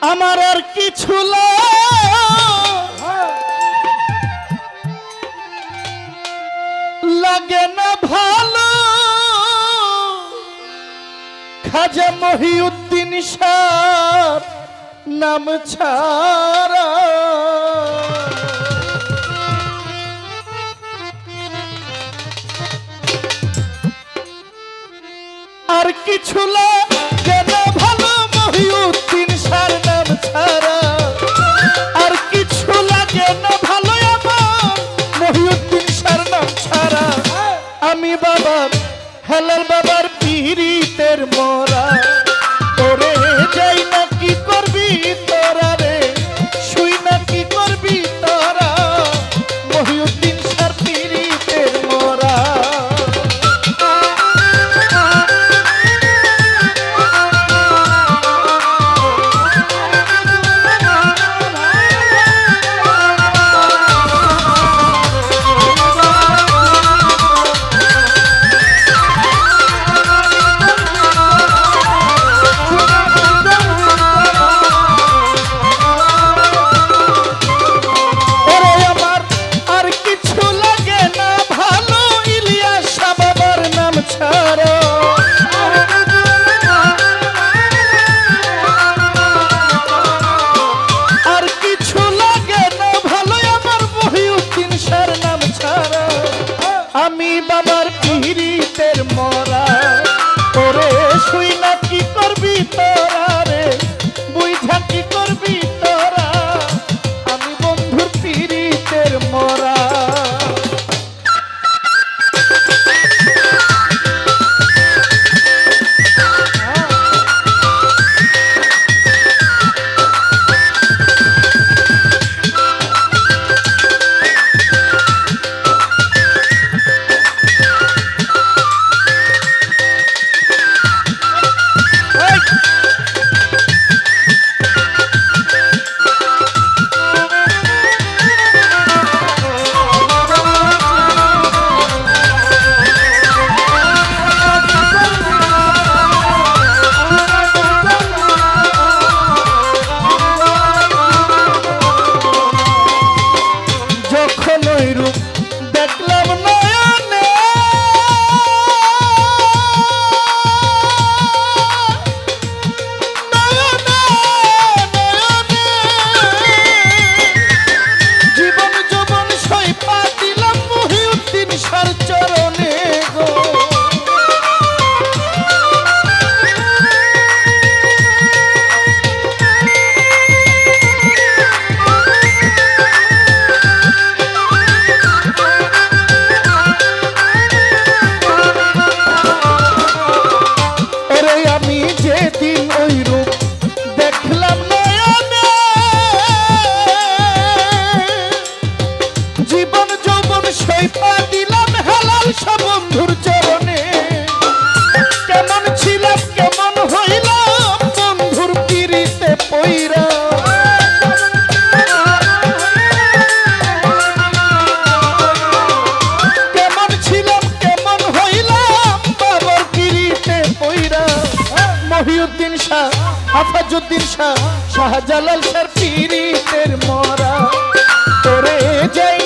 আমার আর কিছু লাগে না ভালো। খাজা মহিউদ্দিন সার নাম ছাড়া। আর কিছু লাগে নৈরূপ দেখলাম না হাফাজুদ্দিন শাহ শাহজালাল শাহ পীরিতের মরা। তোরে যাই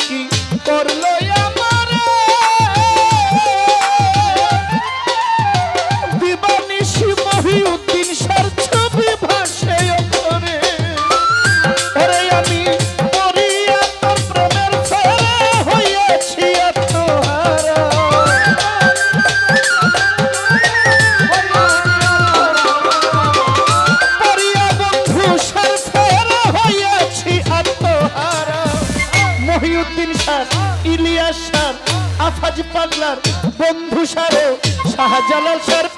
কি করল জলসর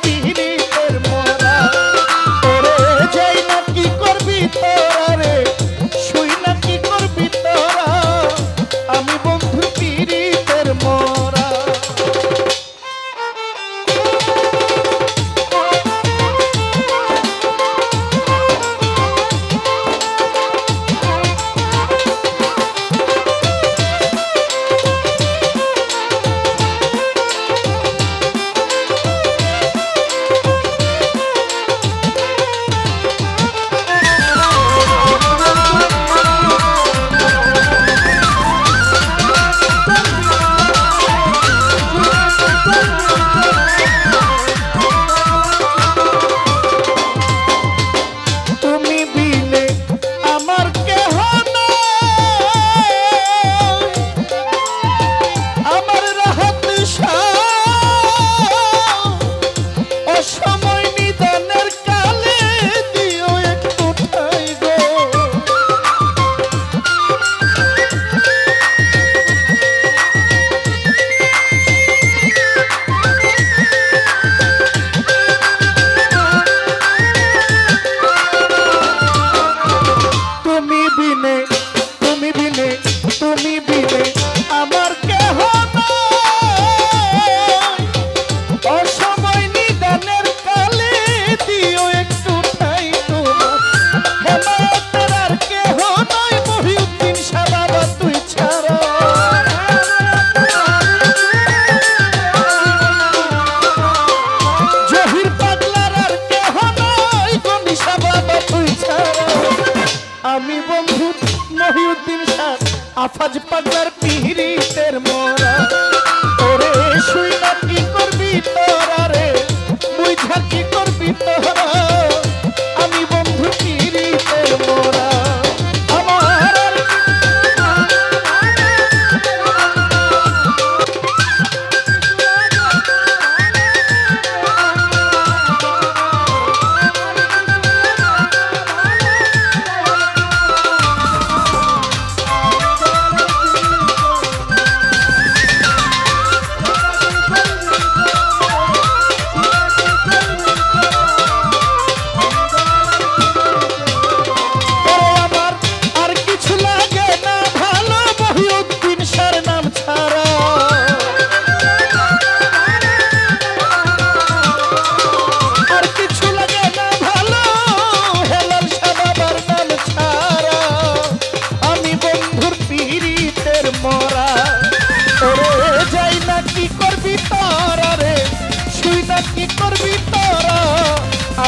মহিউদ্দিন সাহ আফাজ পাগলার পিহিরি।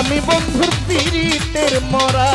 আমি বন্ধুর পীড়িতের মরা